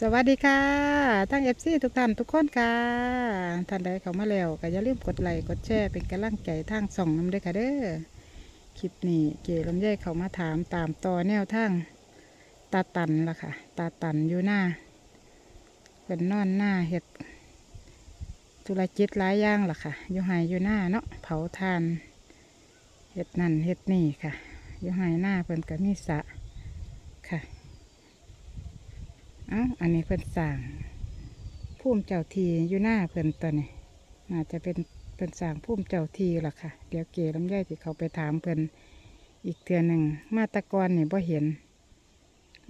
สวัสดีค่ะทั้งเอฟซีทุกท่านทุกคนค่ะท่านใดเข้ามาแล้วก็อย่าลืมกดไลค์กดแชร์เป็นกำลังใจทางส่องน้ำด้วยค่ะเด้อคลิปนี้เก๋ลำไยเขามาถามตามต่อแนวทางตาตันล่ะค่ะ ตาตันอยู่หน้าเป็นนอนหน้าเห็ดธุรกิจหลายอย่างล่ะค่ะอยู่ไฮอยู่หน้าเนาะเผาทานเห็ดนั่นเห็ดนี่ค่ะอยู่ไฮหน้าเพิ่นก็มีสระ เอ้าอันนี้เพิ่นสั่งพุ่มเจ้าทีอยู่หน้าเพิ่นตัวนี้น่าจะเป็นเพิ่นสั่งพุ่มเจ้าทีล่ะค่ะ เดี๋ยวเก๋ลำไยที่เขาไปถามเพิ่นอีกเทือหนึ่งมาตะกอนนี่บ่เห็น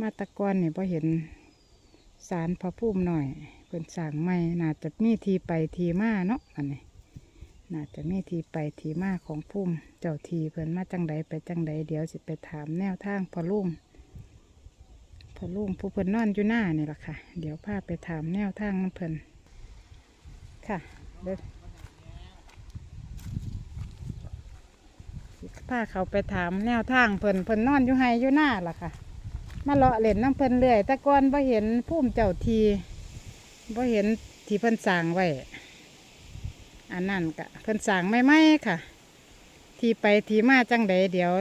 มาตะกอนนี่บ่เห็นสารพระพุ่มหน่อยเพิ่นสั่งไม่น่าจะมีทีไปทีมาเนาะอันนี้น่าจะมีทีไปทีมาของพุ่มเจ้าทีเพิ่นมาจังใดไปจังใดเดี๋ยวสิไปถามแนวทางพอลุ่ม พอลุงผู้เพิ่นนอนอยู่หน้านี่แหละค่ะ เดี๋ยวพาไปถามแนวทางน้ำเพิ่นค่ะเดี๋ยวพาเขาไปถามแนวทางเพิ่นเพิ่นนอนอยู่ไฮอยู่หน้าล่ะค่ะ มาเลาะเล่นน้ำเพิ่นเรื่อย แต่ก่อนบ่เห็นพุ่มเจ้าทีบ่เห็นที่เพิ่นสร้างไว้อันนั้นกะเพิ่นสร้างไม่ไม่ค่ะ ที่ไปที่มาจังใดเดี๋ยว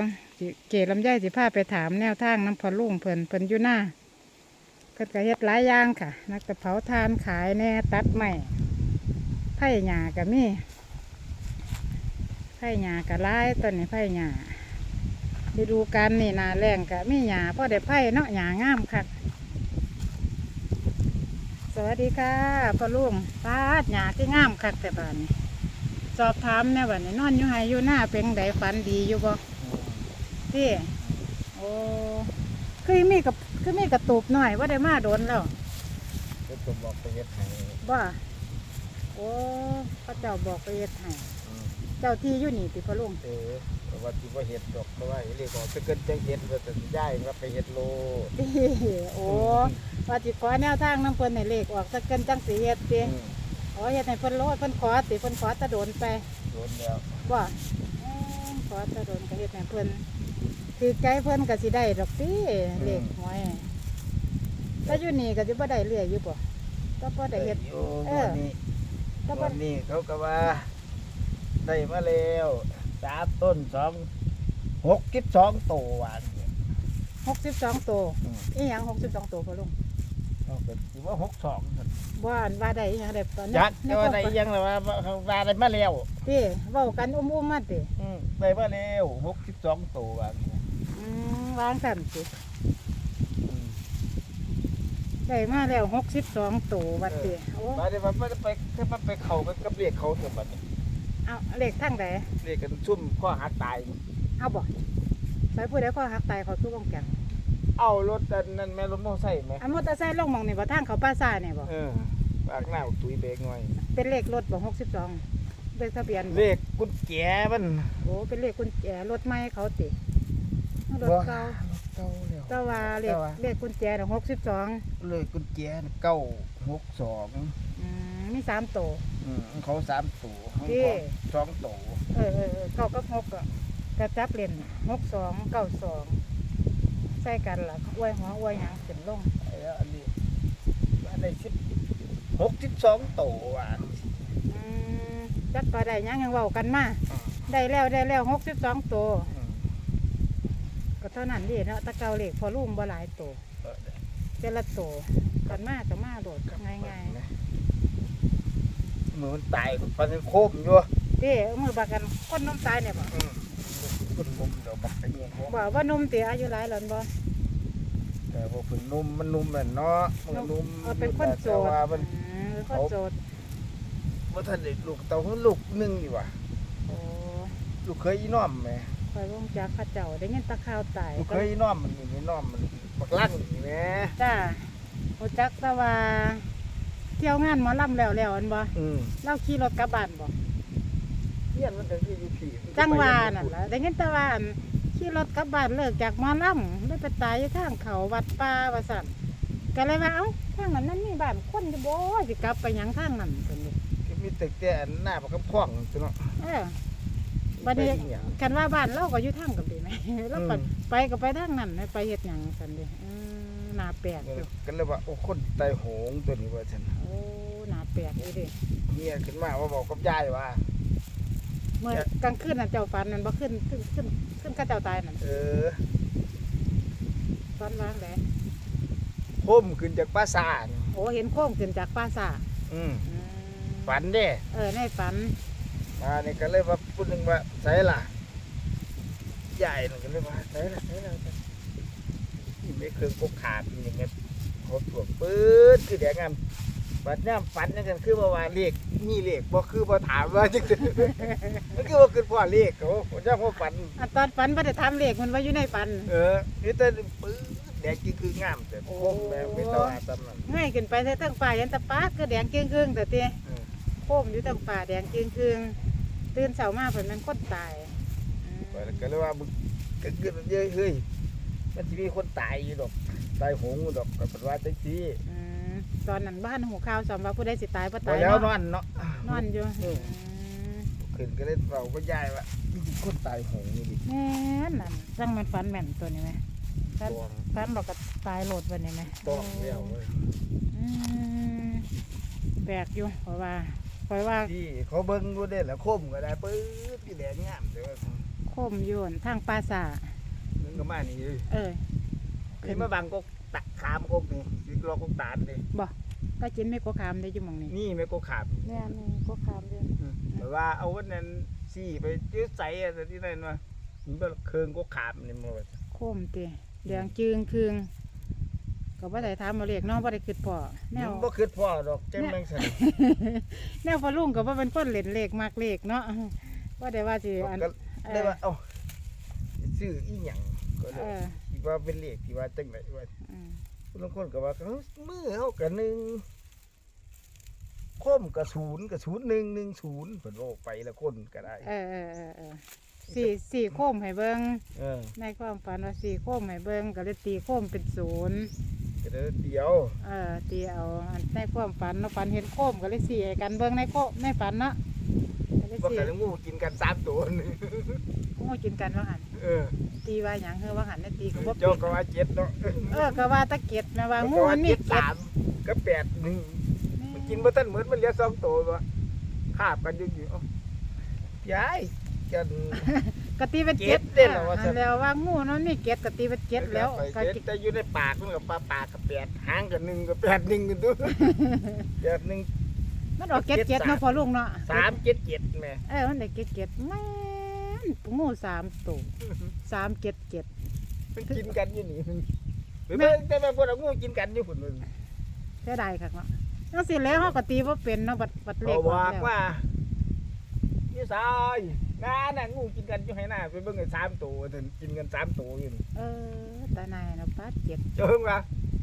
เกลำไยสิพาไปถามแนวทางน้ำพอลุ่งเพิ่นเพิ่นอยู่หน้าเพิ่นก็เฮ็ดหลายอย่างค่ะ นักต่เผาทานขายแน่ตัดไม้ไผ่หญ้าก็มีไผ่หญ้าก็หลายต้นนี้ไผ่หญ้าฤดูกาลนี่นาแรงก็มีหญ้าพ่อได้ไผ่เนาะหญ้างามค่ะสวัสดีค่ะพ่อลุงปาดหญ้าที่งามคักแต่บ้านสอบถามแน่บัดนี้นอนอยู่ไฮอยู่หน้าเป็นไดฝันดีอยู่บ่ พี่โอ้คือมีกับคือมีกระตูบหน่อยว่าได้มาโดนแล้วก็ตัวบอกไปเฮ็ดให้ว่าโอ้พระเจ้าบอกไปเฮ็ดให้อืมเจ้าที่อยู่นี่ติพะลุงเออแต่ว่าที่ว่าเฮ็ดดอกเพราะว่าเรียกว่าจะเกินจังเฮ็ดว่าแต่ย้ายว่าไปเฮ็ดโลติโอ้ว่าจิขอแนวทางน้ำเพิ่นให้เลขออกสักเกินจังสีเฮ็ดติอืมอ๋อเฮ็ดให้เพิ่นโลดเพิ่นขอติเพิ่นขอตะโดนไป โดนแล้วว่าอืมขอตะโดนก็เฮ็ดให้เพิ่น คือใจเพิ่นก็สิได้ดอกติเลขหวยถ้าอยู่นี่ก็สิบ่ได้เรื่อยอยู่บ่ก็บ่ได้เฮ็ด อยู่เออวันนี้ก็บ่วันนี้เขาก็ว่า ได้มาแล้วสามต้นสองหกกิบสองตัวหวานหกสิบสองตัวอืมอีหยังหกสิบสองตัวพอลุงเอาเป็นถือว่าหกสองว่าอันว่าได้อีหยังได้ตอนนี้ยักษ์แต่ว่าได้ยังเลยว่าเขาว่าได้มาแล้วพี่เว้ากันอุ้มอุ้มๆมาติอืมได้มาแล้วหกสิบสองตัวหวานอืม วางสั่นสิอืมได้มาแล้วหกสิบสองตัววัดติโอ้มาได้มาไปไปถ้ามันไปเขาไปกับเรียกเขาเถอะบัดนี้เอาเลขทั้งใดเรียกกันซุ่มข้อหาตายเอาบ่ไปพูดได้ข้อหักตายเขาคือวงแกงเอารถอันนั่นแม่รถมอไซค์ไหมอันมอเตอร์ไซค์ลงหมองนี่บ่ทางเขาป้าซ่านี่บ่เออปากหน้าตุยเบรกหน่อย เป็นเลขรถบ่หกสิบสองเลขทะเบียนบ่เลขกุญแจมันโอ้เป็นเลขกุญแจรถใหม่เขาติ รถเก่ารถเก่าแล้วแต่ว่าเลขแต่ว่าเลขกุญแจน่ะหกสิบสองเลขกุญแจเก้าหกสองอืมมีสามตัว อืมเขาสามตัวของพี่เขาสองตัวเออเออเออเก้ากับหกอะกระจับเล่นหกสองเก้าสองใส่กันล่ะอวยหัวอวยหยังขึ้นลงไอ้อันนี้อันนี้สิบหกสิบสองตัวอะอืมจักก็ได้หยังยังเว้ากันมา ได้แล้วได้แล้วหกสิบสองตัวอืม ก็เท่านั้นดีเนาะตะเกาเหล็กพอลุ่มบ่หลายตัวเออเจละตัวกันมาก็มาโดดง่ายนะมือมันตายปันโคมอยู่ๆเด้เอามือบักกันคนนมตายเนี่ยบ่อืมคุณมุมเดี๋ยวบักไปเนี่ยเขาบ่ว่านมเตียอายุหลายหลอนบ่แต่ว่าเพิ่นนุ่มมันนุ่มแม่นเนาะมันนุ่มเอาเป็นคนโสแต่ดว่ามันอืมเป็นคนโสดว่าท่านได้ลูกเต่าเพิ่นลูกหนึงดีกว่าโอ้ลูกเคยอีน้อมแหม คอยลงจากเข้าเจ้าได้เงินตะข้าวตายลูกเคยอีน้อมมันนี่อีน้อมมันบักลั่นนี่แหมจ้าโอจักแตะว่าเที่ยวงานหมอลำแล้วแล้วอันบ่อืมเล่าขี่รถกลับบ้านบ่เฮียนมันถึงที่อยู่ผีจังหวานั่นล่ะได้เงินแตะว่าอันขี่รถกลับบ้านเลิกจากหมอลำได้ไปตายอยู่ทางเขาวัดป่าว่าสั่นก็เลยว่าเอ้าทางนั้นมันมีบ้านคนอยู่บ่สิกลับไปหยังทางนั้นเพิ่นนี่มีตึกแต่อันหน้าบักกำพ่องจังเนาะเออ บัดนี้ไปอีหยังกันว่าบ้านเราก็อยู่ทางกันดีไหมเราก็อืมไปก็ไปทางนั้นไปเฮ็ดหยังกันดิอืมหนาแปลกอยู่ก็เลยว่าโอ้คนไตโหงตัวนี้ว่าฉันโอ้หนาแปลกเลยเด้เมียขึ้นมาว่าบอกกับยายว่าเมื่อกลางคืนน่ะเจ้าฝันนั่นบ่ขึ้นขึ้นขึ้นขึ้นกับเจ้าตายนั่นเออฝันวางแหลคมขึ้นจากปราสาทโอ้เห็นโค้งขึ้นจากปราสาทอืมอืมฝันเด้ เออในฝันมานี่ก็เลยว่า พูดนึงว่าใส่ล่ะใหญ่นั่นก็เลยว่าใส่ล่ะใส่ล่ะนี่ไม่เคยพกขาดนี่ไงเขาถ่วงปื๊ดคือแดงงามบัดย่ำฝันนั่นกันคือว่าว่าเลขมีเลขบ่คือบ่ถามว่าจังซี่มันคือว่าคือพ่อเลขเขาผมย่ำว่าฝันอันตอนฝันบ่ได้ถามเลขมันว่าอยู่ในฝัน เออนี่แต่ปื๊ดแดงจริงคืองามแต่คมแบบไม่ต้องอาตำนั้นง่ายขึ้นไปแต่ตั้งป่ายันตะปาคือแดงเกลี้ยงๆแต่ติเออโค้มอยู่ตั้งป่าแดงเกลี้ยงๆ ตื่นเช้ามาเพิ่นมันคนตายอืมไปแล้วก็เลยว่ามึงก็เกิดเยอะเฮ้ยมันจะมีคนตายอยู่ดอกตายโหงอยู่ดอกก็เป็นว่าจังซี่อืมตอนนั้นบ้านหูข่าวสอมว่าผู้ใดสิตายบ่พอตายแล้วนเนาะอนเนาะ นอนอยู่เออมขึ้นก็เลยเราก็ย้ายว่ามีคนตายโหงนี่ดิแม่นนั่นจังมันฝันแม่นตัวนี้ไหมฝันตองฝันบอกก็ตายโหลดวันนี้ไหมตองแล้วเว้ยอืมแปลกอยู่เพราะว่า เพราะว่าที่เขาเบิ่งดูได้แล้วคมก็ได้ปื๊ดที่แดงงามแต่ว่าโคมอยนทางปราสาทมึงก็มานี่เลยเออนี่มาบังกกตักขามกกนี่สิรอกกตาดนี่ก็จินไม่ก็คามได้อยู่หมองนี้นี่ไม่กกขามแม่นี่ก็คามอยู่แต่ว่าเอาวันนั้นสี่ไปจื้อใส่อะแต่ที่นั่นว่ามันเป็นเครื่องกกขามนี่มันว่าโคมเตะแดงจึงคืง ก็บ่ได้ถามมาเรียกน้องบ่ได้คิดพอแนวมันบ่คือพ่อดอกจังแม่งสันแนวพอลุงก็บ่เป็นคนเล่นเลขมากเลขเนาะบ่ได้ว่าสิอันก็ได้ว่าเอ้าซื้ออีหยังก็เลเอยอคิดว่าเป็นเลขที่ว่าจังไดว่าอืมบางคนก็ว่าเอ้ามือเฮาก็หนึ่งคมก็ศูนย์ก็ศูนย์หนึ่งหนึ่งศูนย์เพิ่นว่าไปละคนก็ได้ เออเออเออเออสี่สี่โคมให้เบิ่งเออในความฝันว่าสี่โคมให้เบิ่งก็เลยตีโคมเป็นศูนย์ ก็ได้เดียวเออตีเอาอันในความฝันเนาะฝันเห็นโคมก็เลยสี่ให้กันเบิ่งในโคมในฝันเนาะก็เลยว่าสี่กันงูกินกันสามตัวนี่โอ้กินกันว่าหันเออตีว่าหยังเฮอว่าหันได้ตีก็บ่เจ้าเป็นก็ว่าเจ็ดเนาะเออก็ว่าตะเกียบนะว่างูมันมีเจ็ดเกียสามก็แปดหนึ่งมันกินบ่ทันเหมือนมันเหลือสองตัวบ่คาบกันอยู่อยู่เอ้ายายกัน กะตีเป็นเจ็ดเจ็ดเด้อเหรอว่าซั่น แล้วว่างูมันมีเกียบกะตีเป็นเจ็ดแล้วไปก็เจ็ดแต่อยู่ในปากมันกับปลาปากกับแปดหางกับหนึ่งกับแปดหนึ่งกันด้วยแปดหนึ่ง มันออกเจ็ดเจ็ดเนาะพอลุงเนาะสามเจ็ดเจ็ดแม่เออมันได้เจ็ดเจ็ดแม่นงูสามตัวสามเจ็ดเจ็ด มันกินกันอยู่นี่มันหรือว่าแต่ว่าพวกเรางูกินกันอยู่คนนึงเสียดายค่ะเนาะจังสิแล้วเฮาก็ตีบ่เป็นเนาะบัดบัดเล็เขากบอกแล้วว่านี่สาย งานน่ะงูกินกันอยู่ให้หน้าไปเบิ่งไอ้สามตัวถึงกินกันสามตัวอยู่นี่เออตานายเนาะป้าเจ็ดเจ้าเพิ่งว่า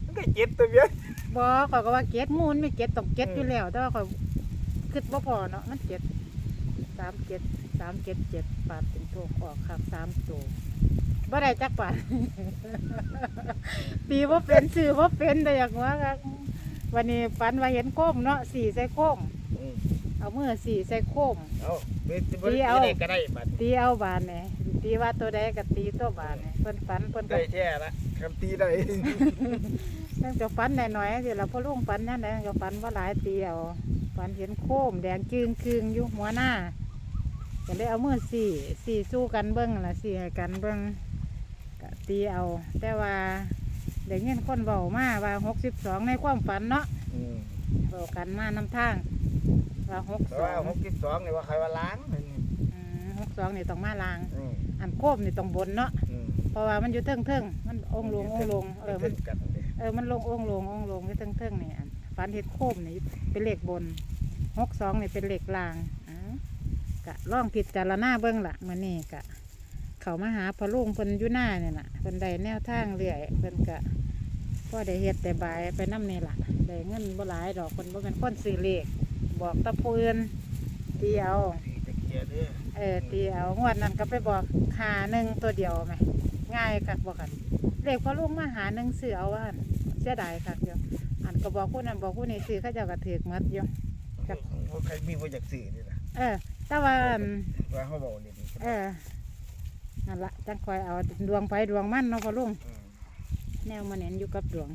มันก็เจ็ดตัวเดียวบ่ข่อยก็ว่าเจ็ดงูมันมีเจ็ดต้องเจ็ดเออออยู่แล้วแต่ว่าข่อยคิดบ่พอเนาะมันเจ็ดสามเจ็ดสามเจ็ดเจ็ดปาดเป็นตัวออกครับสามตัวบ่ได้จักบาทตีบ่เป็นซื้อบ่เป็นแต่อยากว่าครับวันนี้ฝันว่าเห็นโคมเนาะสี่ใส่โคมอืม เอามือสี่ใส่โคมเอาไปไปเดี๋ยวไปได้ก็ได้บัดตีเอาบานเนี่ยตีว่าตัวใดก็ตีตัวบานเนี่ยเพิ่นฝันเพิ่นก็ได้แท้ละคำตีได้เนื่องจากฝันหน่อยๆสิเราพ่อลุงฝันนั่นแหละก็ฝันว่าหลายตีเอาฝันเห็นโคมแดงจึงคืงอยู่หัวหน้าก็เลยเอามือสี่สี่สู้กันเบิ้งล่ะสี่ให้กันเบิ้งก็ตีเอา แต่ว่าเด็กเงี้ยคนเบามาว่าหกสิบสองในความฝันเนาะ อืม เบากันมานำทาง ว่าหกแต่สอว่างหกสิบสองนี่ว่าใครว่าล้างนี่หกสองนี่ต้องมาลาง อืมอันโคมนี่ต้องบนเนาะอืมเพราะว่ามันอยู่เทิงเทิงๆมันองค์ลงองค์ลงเออมันกันเลยเออมันลงองค์ลงองค์ลงอยู่เทิงเทิงๆนี่อันฝันเห็ดโคมนี่เป็นเลขบนหกสองนี่เป็นเลขลางอ่ากะล่องผิดจารณาเบิ้งละมื่อนี่กะ เขามาหาพอลุงเพิ่นอยู่หน้าเนี่ยน่ะเพิ่นได้แนวทางเรื่อยเพิ่นกะก็ได้เฮ็ดแต่บายไปน้ำนี่ล่ะได้เงินบ่หลายดอกเพิ่นบ่เป็นคนซื้อเลข บอกตะพูนตีเอาตะเกียบเด้อเออตีเอางวดนั้นก็ไปบอกหาหนึ่งตัวเดียวไหมง่ายคักบอกกันเลขพอลุงมาหาหนึ่งซื้อเอาว่าหั่นเสียดายคักอยู่อันก็บอกผู้นั้นบอกผู้นี้ซื้อเขาเจ้าก็ถือมัดอยู่ครับว่าใครมีว่าอยากสื่อนี่นะเออแต่ว่าอันว่าเขาบอกนี่เออนั่นละจังคอยเอาดวงไฟดวงมันเนาะพอลุงอืมแนวมาเน้นอยู่กับดวง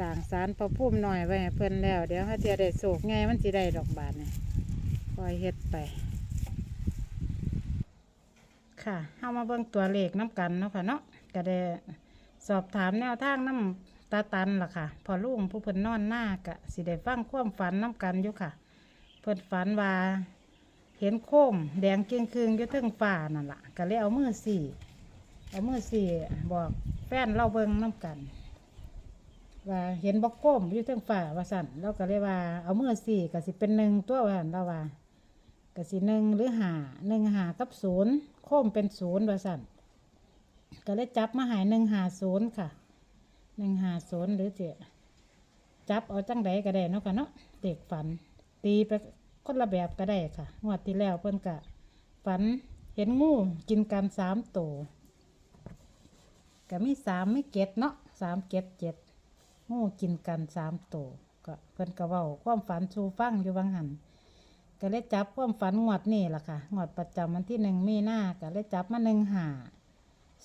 สร้างสารประพุ่มหน่อยไว้ให้เพิ่นแล้ว เดี๋ยวถ้าเทียได้โศกไงมันสิได้ดอกบาทเนี่ยคอยเฮ็ดไป ค่ะเฮามาเบิ่งตัวเลขน้ำกันเนาะค่ะเนาะก็ได้สอบถามแนวทางน้ำตาตันล่ะค่ะ พอลุงผู้เพิ่นนอนหน้ากะสิได้ฟังความฝันน้ำกันอยู่ค่ะ เพิ่นฝันว่าเห็นโคมแดงเกียงคืงอยู่เทึงฟ้านั่นล่ะก็เลยเอามือสี่เอามือสี่บอกแฟนเราเบิ่งน้ำกัน ว่าเห็นบอกโคมอยู่เทึงฟ้าว่าสั่นเราก็เลยว่า เอาเมื่อสี่ก็สิเป็นหนึ่งตัวว่าสั่นเราว่าก็สิหนึ่งหรือหาหนึ่งหากับศูนย์โคมเป็นศูนย์ว่าสั่นก็เลยจับมาใหายหนึ่งหาศูนย์ค่ะหนึ่งหาศูนย์หรือเจจับเอาจังใดก็ได้เนาะค่ะเนาะเด็กฝัน ตีไปคนละแบบก็ได้ค่ะงวดที่แล้วเพิ่นกะฝันเห็นงูกินกันสามตัวก็มีสามไม่เก็ดเนาะสามเก็ดเจ็ด งูกินกันสามตัวก็เพิ่นก็เว้าความฝันชูฟังอยู่บางหันก็เลยจับความฝันงวดนี่ล่ะค่ะงวดประจำวันที่หนึ่งมีหน้าก็เลยจับมาหนึ่งหา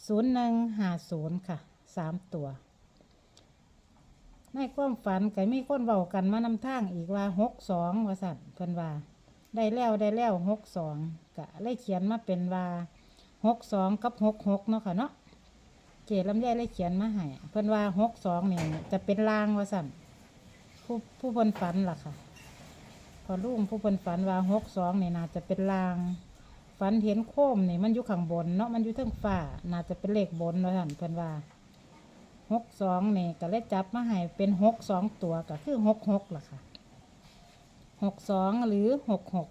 ศูนย์หนึ่งหาศูนย์ค่ะสามตัวในความฝันก็มีคนเบากันมานำทางอีกว่าหกสองว่าสั่นเพิ่นว่า ได้แล้วได้แล้วหกสองก็เลยเขียนมาเป็นว่าหกสองกับหกหกเนาะค่ะเนาะ เจลำไยเลยเขียนมาให้เพิ่นว่าหกสองเนี่ยจะเป็นลางว่าสั่นผู้ผู้เพิ่นฝันล่ะค่ะ พอลุงผู้เพิ่นฝันว่าหกสองเนี่ยน่าจะเป็นลางฝันเห็นโคมนี่ยมันอยู่ข้างบนเนาะมันอยู่เทิงฟ้าน่าจะเป็นเลขบนว่าสั่นเพิ่นว่าหกสองเนี่ยก็เลยจับมาให้เป็นหกสองตัวก็คือหกหกล่ะค่ะหกสองหรือหกหก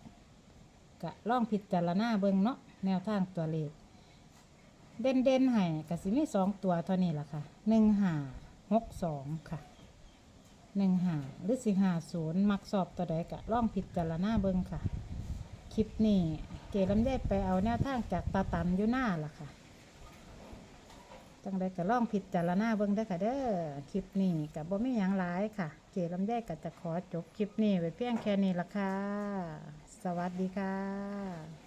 ก็ล่องพิจารณาเบิ่งเนาะแนวทางตัวเลข เด่นเด่นๆให้ก็สิมีสองตัวเท่านี้ล่ะค่ะหนึ่งห้าหกสองค่ะหนึ่งห้าหรือสิห้าศูนย์มักสอบตัวใดก็ล่องพิดจารณาเบิ่งค่ะ คลิปนี้เกลำไยไปเอาแนวทางจากตาตันอยู่หน้าล่ะค่ะจังได้ก็ลองพิดจารณาเบิ่งเด้ค่ะเด้อคลิปนี้กับบ่มีหยังหลายค่ะเจลำไยก็จะขอจบคลิปนี้ไว้เพียงแค่นี้ละค่ะ สวัสดีค่ะ